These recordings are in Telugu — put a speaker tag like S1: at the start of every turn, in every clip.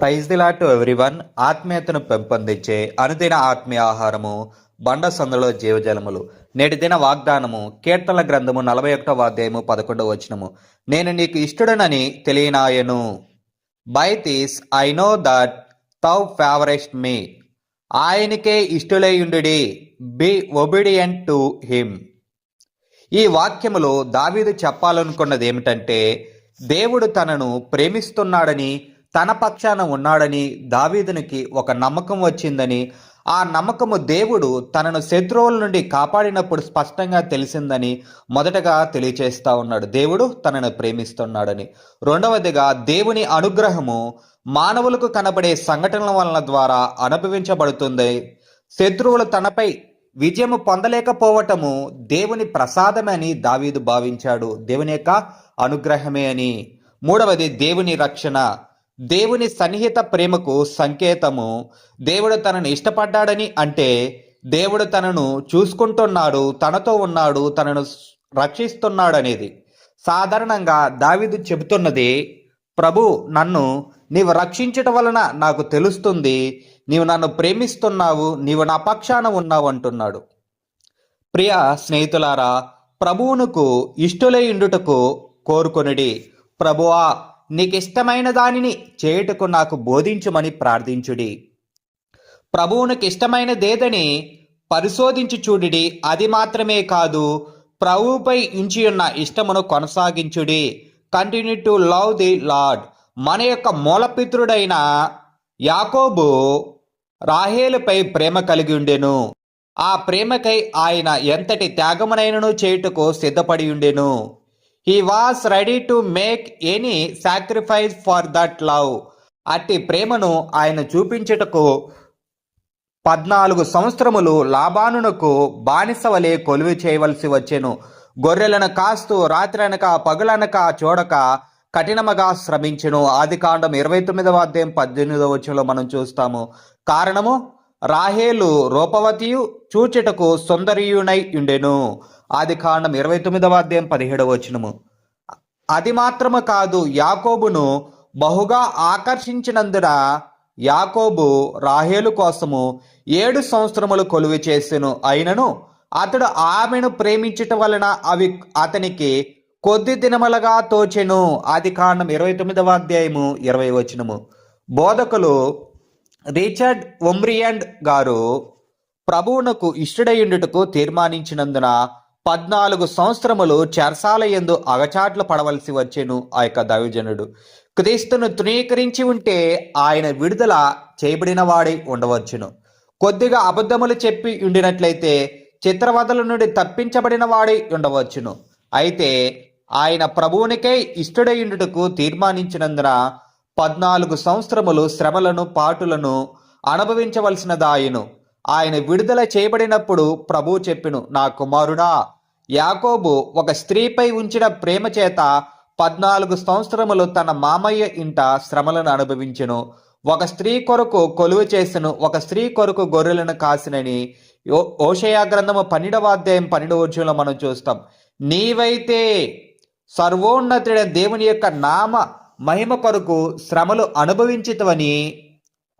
S1: Praise దిలా to everyone. ఆత్మీయతను పెంపొందించే అనుదిన ఆత్మీయ ఆహారము బండ సందులో జీవజలములు. నేటి దిన వాగ్దానము కీర్తనల గ్రంథము నలభై ఒకటవ అధ్యాయము పదకొండవ వచనము. నేను నీకు ఇష్టడనని తెలియనాయను. By this I know that thou favourest me ఆయనకే ఇష్టలయుండుడి. బి ఒబిడియంట్ టు హిమ్ ఈ వాక్యములో దావీదు చెప్పాలనుకున్నది ఏమిటంటే దేవుడు తనను ప్రేమిస్తున్నాడని తన పక్షాన ఉన్నాడని దావీదునికి ఒక నమ్మకం వచ్చిందని ఆ నమ్మకము దేవుడు తనను శత్రువుల నుండి కాపాడినప్పుడు స్పష్టంగా తెలిసిందని మొదటగా తెలియచేస్తా ఉన్నాడు. దేవుడు తనను ప్రేమిస్తున్నాడని. రెండవదిగా దేవుని అనుగ్రహము మానవులకు కనబడే సంఘటనల వలన ద్వారా అనుభవించబడుతుంది. శత్రువులు తనపై విజయము పొందలేకపోవటము దేవుని ప్రసాదమని అని దావీదు భావించాడు. దేవుని యొక్క అనుగ్రహమే అని. మూడవది దేవుని రక్షణ. దేవుని సన్నిహిత ప్రేమకు సంకేతము. దేవుడు తనను ఇష్టపడ్డాడని అంటే దేవుడు తనను చూసుకుంటున్నాడు తనతో ఉన్నాడు తనను రక్షిస్తున్నాడు అనేది సాధారణంగా దావిదు చెబుతున్నది ప్రభు నన్ను నీవు రక్షించటం వలన నాకు తెలుస్తుంది నీవు నన్ను ప్రేమిస్తున్నావు నీవు నా పక్షాన ఉన్నావు అంటున్నాడు. ప్రియ స్నేహితులారా ప్రభువునకు ఇష్టలై ఇండుటకు కోరుకొనిడి. ప్రభువా నీకు ఇష్టమైన దానిని చేయుటకు నాకు బోధించుమని ప్రార్థించుడి. ప్రభువునికి ఇష్టమైనదేదని పరిశోధించి చూడిడి అది మాత్రమే కాదు ప్రభువుపై ఇంచి ఉన్న ఇష్టమును కొనసాగించుడి. Continue to love the Lord. మన యొక్క మూలపిత్రుడైన యాకోబు రాహేలుపై ప్రేమ కలిగి ఉండెను. ఆ ప్రేమకై ఆయన ఎంతటి త్యాగమునైనను చేయుటకు సిద్ధపడి ఉండెను. He was ready to make any sacrifice for that love అట్టి ప్రేమను ఆయన చూపించుటకు పద్నాలుగు సంవత్సరములు లాభానునకు బానిస వలె కొలువు చేయవలసి వచ్చెను. గొర్రెలను కాస్తూ రాత్రనక పగులనక చూడక కఠినముగా శ్రమించెను. ఆది కాండం ఇరవై తొమ్మిదవ అధ్యాయం పద్దెనిమిదవ వచ్చంలో మనం చూస్తాము. కారణము రాహేలు రూపవతియు చూచుటకు సుందరియునై ఉండెను. ఆది కాండం ఇరవై తొమ్మిదవ అధ్యాయం పదిహేడవ వచనము. అది మాత్రము కాదు యాకోబును బహుగా ఆకర్షించినందున యాకోబు రాహేలు కోసము ఏడు సంవత్సరములు కొలువు చేసెను. అయినను అతడు ఆమెను ప్రేమించటం వలన అవి అతనికి కొద్ది దినములుగా తోచెను. ఆది కాండం ఇరవై తొమ్మిదవ అధ్యాయము ఇరవై వచనము. బోధకులు రిచర్డ్ ఒమ్రియండ్ గారు ప్రభువునకు ఇష్టడయుండుటకు తీర్మానించినందున పద్నాలుగు సంవత్సరములు చెరసాల ఎందు అగచాట్లు పడవలసి వచ్చేను ఆ యొక్క దైవజనుడు. క్రీస్తును తృణీకరించి ఉంటే ఆయన విడుదల చేయబడిన వాడై ఉండవచ్చును. కొద్దిగా అబద్ధములు చెప్పి ఉండినట్లయితే చిత్రవదల నుండి తప్పించబడిన వాడై ఉండవచ్చును. అయితే ఆయన ప్రభువునికే ఇష్టడయుండుటకు తీర్మానించినందున పద్నాలుగు సంవత్సరములు శ్రమలను పాటులను అనుభవించవలసినదాయను. ఆయన విడుదల చేయబడినప్పుడు ప్రభు చెప్పిను నా కుమారుడా యాకోబు ఒక స్త్రీపై ఉంచిన ప్రేమ చేత పద్నాలుగు సంవత్సరములు తన మామయ్య ఇంట శ్రమలను అనుభవించెను. ఒక స్త్రీ కొరకు కొలువు చేసెను ఒక స్త్రీ కొరకు గొర్రెలను కాసినని ఓ- ఓషయా గ్రంథము పన్నెండవ అధ్యాయం పన్నెండవ వచ్చంలో మనం చూస్తాం. నీవైతే సర్వోన్నతుడైన దేవుని యొక్క నామ మహిమ కొరకు శ్రమలు అనుభవించితవని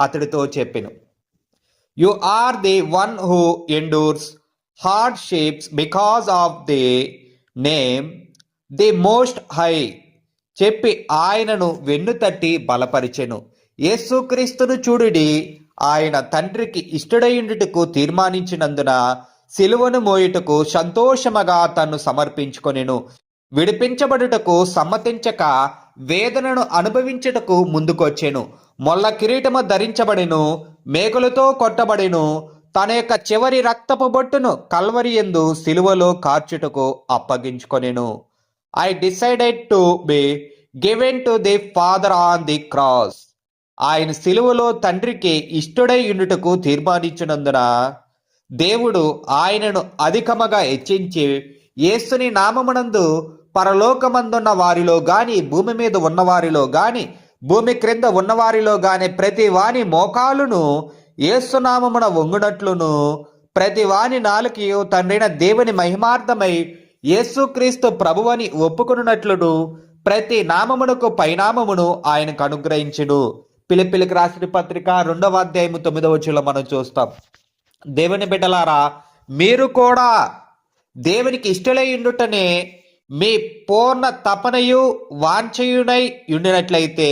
S1: అతడితో చెప్పెను. You are the one who endures hardships because of the name the most high చెప్పి ఆయనను వెన్ను తట్టి బలపరిచెను. యేసుక్రీస్తును చూడుడి. ఆయన తండ్రికి ఇష్టడయుండుటకు తీర్మానించినందున సిలువను మోయుటకు సంతోషముగా తన్ను సమర్పించుకొనెను. విడిపించబడుటకు సమ్మతించక వేదనను అనుభవించుటకు ముందుకొచ్చెను. మొల్ల కిరీటము ధరించబడెను మేకులతో కొట్టబడెను. తన యొక్క చివరి రక్తపు బొట్టును కల్వరి ఎందు సిలువలో కార్చుటకు అప్పగించుకొనెను. I decided to be given to the father on the cross ఆయన సిలువలో తండ్రికి ఇష్టడై ఉండుటకు తీర్మానించినందున దేవుడు ఆయనను అధికముగా హెచ్చించి యేసుని నామమునందు పరలోకమందున్న వారిలో గాని భూమి మీద ఉన్నవారిలో గాని భూమి క్రింద ఉన్నవారిలో గాని ప్రతి వాని మోకాలును ఏసునామమున వంగునట్లును. ప్రతి వాని నాలుకయు తండ్రిన దేవుని మహిమార్థమై యేసుక్రీస్తు ప్రభువని ఒప్పుకొనున్నట్లును. ప్రతి నామమునకు పైనామమును ఆయనకు అనుగ్రహించును. పిలిపిలికి రాసిన పత్రిక రెండవ అధ్యాయము తొమ్మిదవ చిలో మనం చూస్తాం. దేవుని బిడ్డలారా మీరు కూడా దేవునికి ఇష్టలై ఉండుటనే మీ పూర్ణ తపనయు వాంఛయునై ఉండినట్లయితే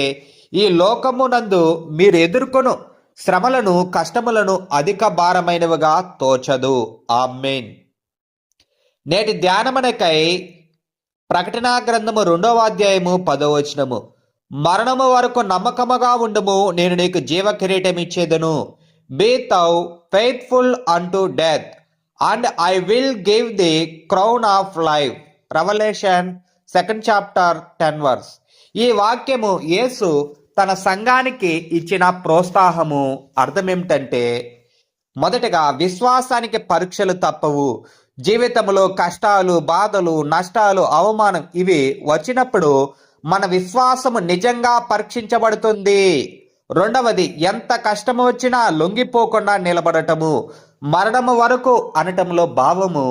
S1: ఈ లోకమునందు మీరు ఎదుర్కొను శ్రమలను కష్టములను అధిక భారమైనవిగా తోచదు. ఆ మెయిన్ నేటి ధ్యానమనకై ప్రకటనా గ్రంథము రెండవ అధ్యాయము పదవచనము మరణము వరకు నమ్మకముగా ఉండుము నేను నీకు జీవ కిరీటం ఇచ్చేదను be thou faithful unto death and I will give the crown of life revolution second chapter ten verse ఈ వాక్యము యేసు తన సంఘానికి ఇచ్చిన ప్రోత్సాహము అర్థమేమిటంటే మొదటగా విశ్వాసానికి పరీక్షలు తప్పవు. జీవితంలో కష్టాలు బాధలు నష్టాలు అవమానం ఇవి వచ్చినప్పుడు మన విశ్వాసము నిజంగా పరీక్షించబడుతుంది. రెండవది ఎంత కష్టము వచ్చినా లొంగిపోకుండా నిలబడటము. మరణము వరకు అనటంలో భావము.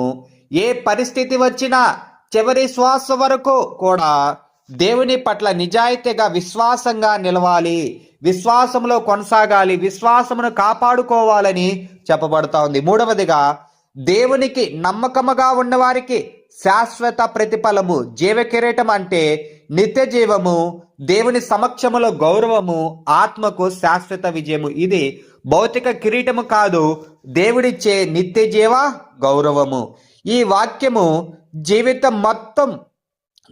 S1: ఏ పరిస్థితి వచ్చినా చివరి శ్వాస వరకు కూడా దేవుని పట్ల నిజాయితీగా విశ్వాసంగా నిలవాలి. విశ్వాసంలో కొనసాగాలి. విశ్వాసమును కాపాడుకోవాలని చెప్పబడతా ఉంది. మూడవదిగా దేవునికి నమ్మకముగా ఉన్నవారికి శాశ్వత ప్రతిఫలము జీవ కిరీటం అంటే నిత్య జీవము దేవుని సమక్షములో గౌరవము ఆత్మకు శాశ్వత విజయము. ఇది భౌతిక కిరీటము కాదు దేవుడిచ్చే నిత్య జీవ గౌరవము. ఈ వాక్యము జీవితం మొత్తం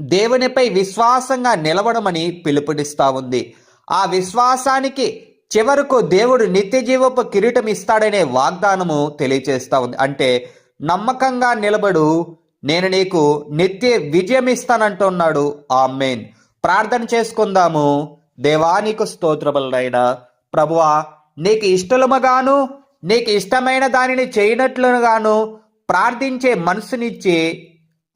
S1: దేవునిపై విశ్వాసంగా నిలవడమని పిలుపునిస్తా ఉంది. ఆ విశ్వాసానికి చివరకు దేవుడు నిత్య జీవపు కిరీటం ఇస్తాడనే వాగ్దానము తెలియచేస్తా ఉంది. అంటే నమ్మకంగా నిలబడు నేను నీకు నిత్య విజయం ఇస్తానంటున్నాడు. ఆమెన్. ప్రార్థన చేసుకుందాము. దేవా నీకు ప్రభువా నీకు ఇష్టలముగాను నీకు ఇష్టమైన దానిని చేయనట్లుగాను ప్రార్థించే మనసునిచ్చి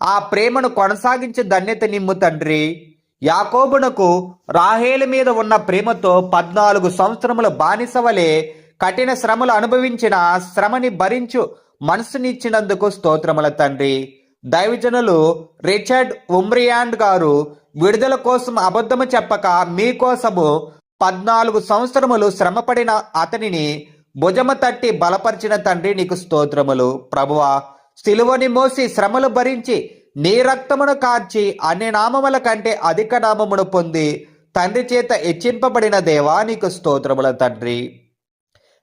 S1: ఆ ప్రేమను కొనసాగించే ధన్యత నిమ్ము తండ్రి. యాకోబునకు రాహేలు మీద ఉన్న ప్రేమతో పద్నాలుగు సంవత్సరముల బానిస వలె కఠిన శ్రమలు అనుభవించిన శ్రమని భరించు మనసునిచ్చినందుకు స్తోత్రముల తండ్రి. దైవజనులు రిచర్డ్ ఉమ్రియాండ్ గారు విడుదల కోసం అబద్ధము చెప్పక మీకోసము పద్నాలుగు సంవత్సరములు శ్రమపడిన అతనిని భుజము తట్టి బలపరిచిన తండ్రి నీకు స్తోత్రములు. ప్రభువా సిలువని మోసి శ్రమలు భరించి నీ రక్తమును కార్చి అన్ని నామముల కంటే అధిక నామమును పొంది తండ్రి చేత హెచ్చింపబడిన దేవా నీకు స్తోత్రముల తండ్రి.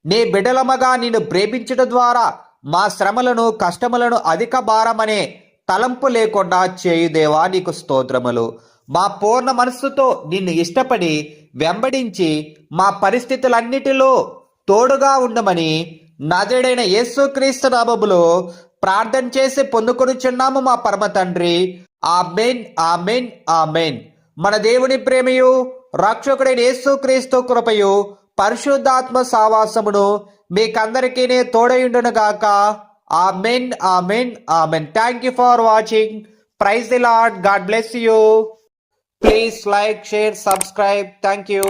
S1: నీ బిడలమగా నిన్ను ప్రేమించడం ద్వారా మా శ్రమలను కష్టములను అధిక భారమనే తలంపు లేకుండా చేయు దేవా నీకు స్తోత్రములు. మా పూర్ణ మనస్సుతో నిన్ను ఇష్టపడి వెంబడించి మా పరిస్థితులన్నిటిలో తోడుగా ఉండమని నజడైన యేసుక్రీస్తు నామములో ప్రార్థన చేసి పొందుకొనుచున్నాము మా పరమ తండ్రి. ఆమెన్ ఆమెన్ ఆమెన్. మన దేవుని ప్రేమయు రక్షకుడైన యేసుక్రీస్తు కృపయు పరిశుద్ధాత్మ సావాసమును మీకందరికీ తోడయుండును ఆ ఆమెన్ ఆమెన్ amen. Thank you for watching praise the Lord God bless you please like share subscribe thank you